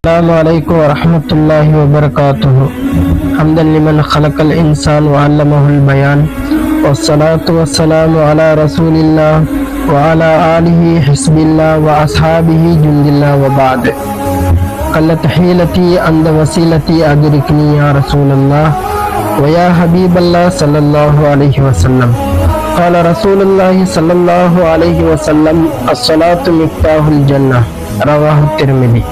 السلام عليكم ورحمة الله وبركاته. حمدا لمن خلق الإنسان وعلمه البيان. والصلاة والسلام على رسول الله وعلى آله حسب الله وأصحابه جند الله وبعد. قلت حيلتي عند وسيلتي أدركني يا رسول الله ويا حبيب الله صلى الله عليه وسلم. قال رسول الله صلى الله عليه وسلم الصلاة مفتاح الجنة رواه الترمذي.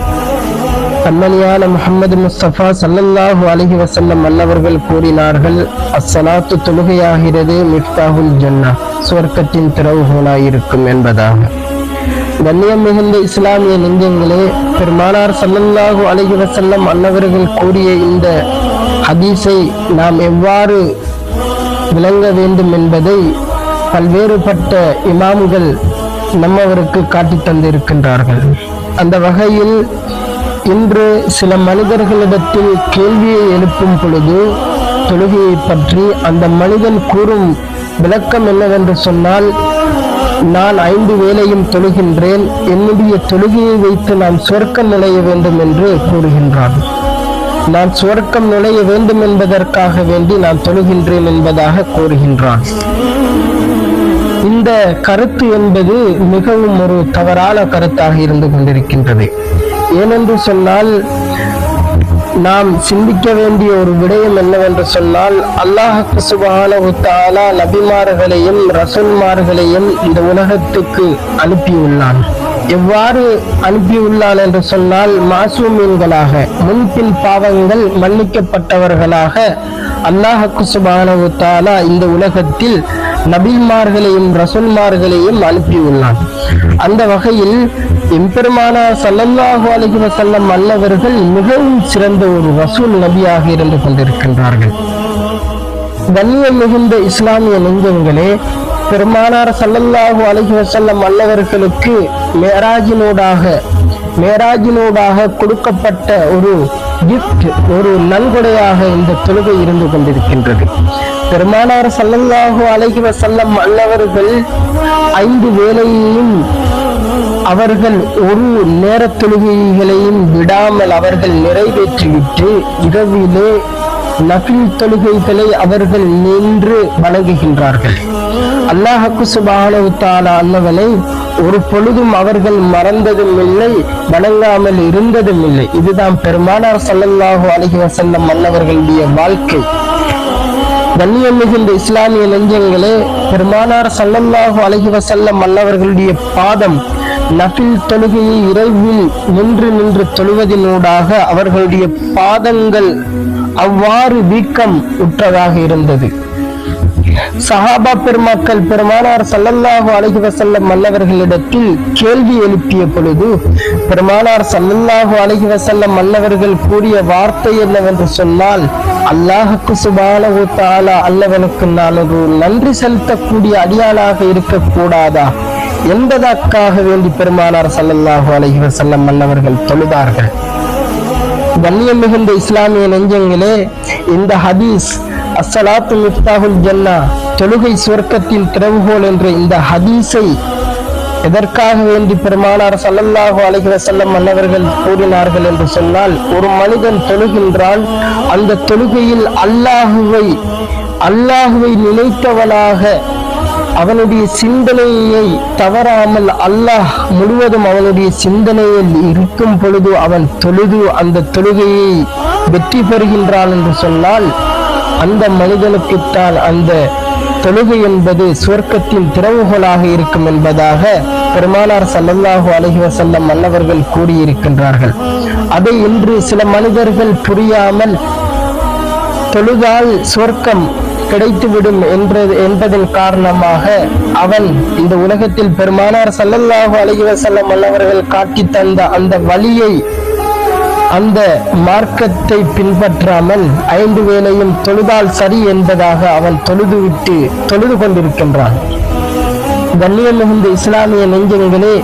கண்மணியான முகமது முஸ்தபா சல்லல்லாஹு அலஹி வசல்லம் அல்லவர்கள் கூறினார்கள் அஸ்ஸலாத்து தொழுகையாகிறது மிஃப்தாஹுல் ஜன்னா சுவர்க்கத்தின் திறவுகோலாயிருக்கும் என்பதாக. கண்ணியம் மிகுந்த இஸ்லாமிய நெஞ்சங்களே பெருமானார் சல்லல்லாஹு அலஹி வசல்லம் அல்லவர்கள் கூறிய இந்த ஹதீஸை நாம் எவ்வாறு விளங்க வேண்டும் என்பதை பல்வேறுபட்ட இமாம்கள் நம்மவருக்கு காட்டித் தந்திருக்கின்றார்கள் அந்த வகையில் இன்று சில மனிதர்களிடத்தில் கேள்வியை எழுப்பும் பொழுது தொழுகையை பற்றி அந்த மனிதன் கூறும் விளக்கம் என்னவென்று சொன்னால் நான் ஐந்து வேலையும் தொழுகின்றேன் என்னுடைய தொழுகையை வைத்து நான் சொர்க்கம் நுழைய வேண்டும் என்று கூறுகின்றான். நான் சுவர்க்கம் நுழைய வேண்டும் என்பதற்காக வேண்டி நான் தொழுகின்றேன் என்பதாக கூறுகின்றான். இந்த கருத்து என்பது மிகவும் ஒரு தவறான கருத்தாக இருந்து கொண்டிருக்கின்றது. ஏனென்று சொன்னால் நாம் சிந்திக்க வேண்டிய ஒரு விடயம் என்னவென்று சொன்னால் அல்லாஹுக்கு சுபான நபிமார்களையும் ரசன்மார்களையும் இந்த உலகத்துக்கு அனுப்பியுள்ளான். எவ்வாறு அனுப்பியுள்ளான் என்று சொன்னால் மாசூமீன்களாக முன்பின் பாவங்கள் மன்னிக்கப்பட்டவர்களாக அல்லாஹுக்கு சுபான இந்த உலகத்தில் நபிமார்களையும் ரசன்மார்களையும் அனுப்பியுள்ளான். அந்த வகையில் எம்பெருமானா சல்லல்லாஹு அலஹி வசல்லம் அல்லவர்கள் மிகவும் சிறந்த ஒரு ரசூல் நபியாக இருந்து கொண்டிருக்கின்றார்கள். கண்ணியம் மிகுந்த இஸ்லாமிய நெஞ்சங்களே பெருமானார் சல்லல்லாஹு அலஹி வசல்லம் அல்லவர்களுக்கு மேராஜினூடாக மேராஜினூடாக கொடுக்கப்பட்ட ஒரு கிஃப்ட் ஒரு நன்கொடையாக இந்த தொழுகை இருந்து கொண்டிருக்கின்றது. பெருமானார் சல்லல்லாஹு அலஹி வசல்லம் அல்லவர்கள் ஐந்து வேலையையும் அவர்கள் ஒரு நேர தொழுகைகளையும் விடாமல் அவர்கள் நிறைவேற்றிவிட்டு இரவிலே நபில் தொழுகைகளை அவர்கள் நின்று வணங்குகின்றார்கள். அல்லாஹக்கு சுபானவுத்தான அல்லவனை ஒரு பொழுதும் அவர்கள் மறந்ததும் இல்லை வணங்காமல் இருந்ததும் இல்லை. இதுதான் பெருமானார் சல்லல்லாஹு அலைஹி வஸல்லம் அல்லவர்களுடைய வாழ்க்கை. கண்ணியம் மிகுந்த இஸ்லாமிய நெஞ்சங்களே பெருமானார் சல்லல்லாஹு அலைஹி வஸல்லம் மன்னவர்களுடைய பாதம் நபில் தொழுகையை இரவில் நின்று நின்று தொழுவதினூடாக அவர்களுடைய பாதங்கள் அவ்வாறு வீக்கம் உற்றதாக இருந்தது. சஹாபா பெருமக்கள் பெருமானார் சல்லல்லாஹு அலைஹி வசல்லம் மன்னவர்களிடத்தில் கேள்வி எழுப்பிய பொழுது பெருமானார் சல்லல்லாஹு அலைஹி வசல்லம் மன்னவர்கள் கூறிய வார்த்தை என்னவென்று சொன்னால் அல்லாஹுக்கு சுபானஹு தாலா அல்லவனுக்கு நான் ஒரு நன்றி செலுத்தக்கூடிய அடியானாக இருக்கக்கூடாதா என்பதற்காக வேண்டி பெருமானார் சல்லல்லாஹு அலஹி வசல்லம் மன்னவர்கள் தொழுதார்கள். கண்ணியம் மிகுந்த இஸ்லாமிய நெஞ்சங்களே இந்த ஹதீஸ் அசலாத்து மிஃப்தாஹுல் ஜன்னா தொழுகை சுவர்க்கத்தின் திறவுகோல் என்ற இந்த ஹதீஸை எதற்காக வேண்டி பெருமானார் சல்லல்லாஹு அலைகிற வஸல்லம் மன்னவர்கள் கூறினார்கள் என்று சொன்னால் ஒரு மனிதன் தொழுகின்றான் அந்த தொழுகையில் அல்லாஹுவை அல்லாஹுவை நினைத்தவனாக அவனுடைய சிந்தனையை தவறாமல் அல்லாஹ் முழுவதும் அவனுடைய சிந்தனையில் இருக்கும் பொழுது அவன் தொழுது அந்த தொழுகையை வெற்றி பெறுகின்றான் என்று சொன்னால் அந்த மனிதனுக்குத்தான் அந்த தொழுகை என்பது சுவர்க்கத்தின் திறவுகோலாக இருக்கும் என்பதாக பெருமானார் சல்லல்லாஹு அலஹி வசல்லம் மன்னவர்கள் கூறியிருக்கின்றார்கள். அதை இன்று சில மனிதர்கள் புரியாமல் தொழுதால் சுவர்க்கம் கிடைத்துவிடும் என்றது என்பதன் காரணமாக அவன் இந்த உலகத்தில் பெருமானார் சல்லல்லாஹு அலஹி வசல்லம் மன்னவர்கள் காட்டி தந்த அந்த வழியை அந்த மார்க்கத்தை பின்பற்றாமல் ஐந்து வேளையும் தொழுதால் சரி என்பதாக அவன் தொழுதுவிட்டு தொழுது கொண்டிருக்கின்றான். கண்ணியம் மிகுந்த இஸ்லாமிய நெஞ்சங்களே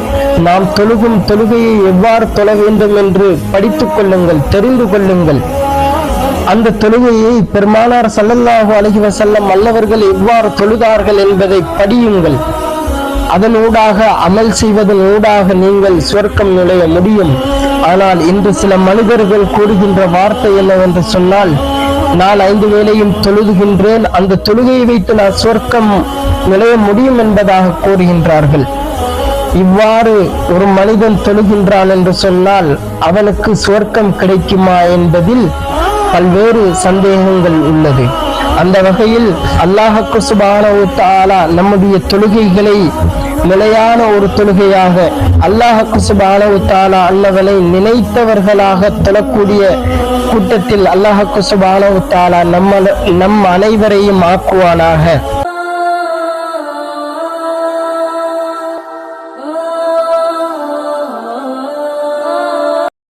நாம் தொழுகும் தொழுகையை எவ்வாறு தொழ வேண்டும் என்று படித்துக் கொள்ளுங்கள் தெரிந்து கொள்ளுங்கள். அந்த தொழுகையை பெருமானார் சல்லல்லாஹு அலைஹி செல்லம் அல்லவர்கள் எவ்வாறு தொழுதார்கள் என்பதை படியுங்கள். அதன் ஊடாக அமல் செய்வதன் ஊடாக நீங்கள் சுவர்க்கம் நுழைய முடியும். ஆனால் இன்று சில மனிதர்கள் கூறுகின்ற வார்த்தை என்னவென்று சொன்னால் நான் ஐந்து வேளையும் தொழுதுகின்றேன். அந்த தொழுகையை வைத்து நான் சொர்க்கம் நுழைய முடியும் என்பதாக கூறுகின்றார்கள். இவ்வாறு ஒரு மனிதன் தொழுகின்றான் என்று சொன்னால் அவனுக்கு சுவர்க்கம் கிடைக்குமா என்பதில் பல்வேறு சந்தேகங்கள் உள்ளது. அந்த வகையில் அல்லாஹக்கு சுபானவு நம்முடைய தொழுகைகளை நிலையான ஒரு தொழுகையாக அல்லாஹக்கு சுபானவு தாலா அன்னவனை நினைத்தவர்களாக தொழக்கூடிய கூட்டத்தில் அல்லாஹக்கு சுபானவு தாலா நம்ம நம் அனைவரையும் ஆக்குவானாக.